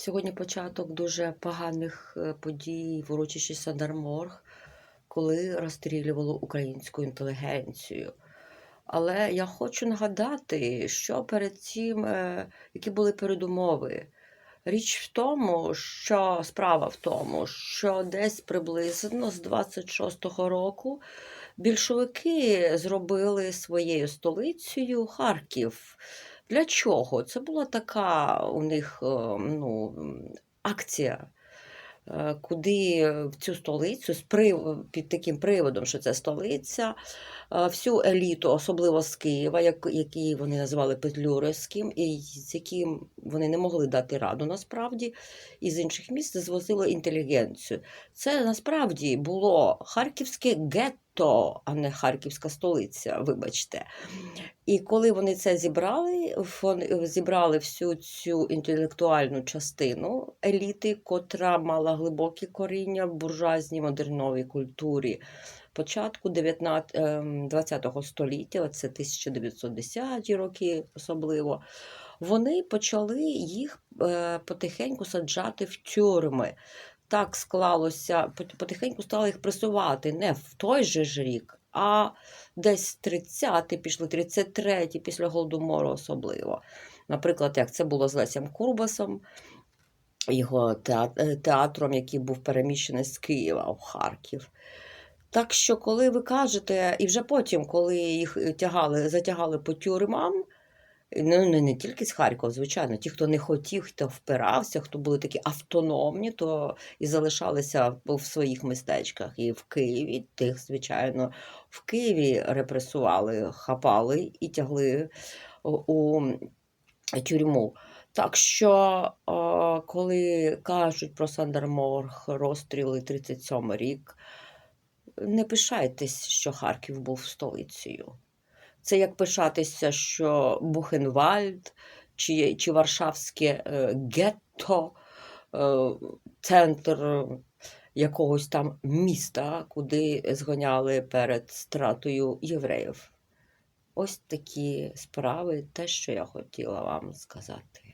Сьогодні початок дуже поганих е, подій в урочищі Сандарморг, коли розстрілювали українську інтелігенцію. Але я хочу нагадати, що перед цим, е, які були передумови. Річ в тому, що справа в тому, що десь приблизно з 26-го року більшовики зробили своєю столицею Харків. Для чого? Це була така у них е, ну, акція, е, куди в цю столицю з прив... під таким приводом, що це столиця, е, всю еліту, особливо з Києва, як- які вони називали Петлюрівським, і з яким вони не могли дати раду насправді, і з інших міст звозили інтелігенцію. Це насправді було харківське гетто, а не харківська столиця, вибачте. І коли вони це зібрали, зібрали всю цю інтелектуальну частину еліти, котра мала глибокі коріння в буржуазній модерновій культурі початку 19, ем, 20 століття, це 1910 роки особливо, вони почали їх е, потихеньку саджати в тюрми. Так склалося, потихеньку стали їх пресувати не в той же ж рік, а десь 30-ті пішли, 33-ті, після Голодомору особливо. Наприклад, як це було з Лесем Курбасом, його е, театром, який був переміщений з Києва в Харків. Так що, коли ви кажете, і вже потім, коли їх тягали, затягали по тюрмам, ну не, не тільки з Харкова, звичайно, ті, хто не хотів, хто впирався, хто були такі автономні, то і залишалися в своїх містечках. І в Києві тих, звичайно, в Києві репресували, хапали і тягли у тюрму. Так що, е, коли кажуть про Сандерморг, розстріли 37 рік, не пишайтесь, що Харків був столицею. Це як пишатися, що Бухенвальд чи, чи Варшавське е, гетто, е, центр якогось там міста, куди зганяли перед стратою євреїв. Ось такі справи, те, що я хотіла вам сказати.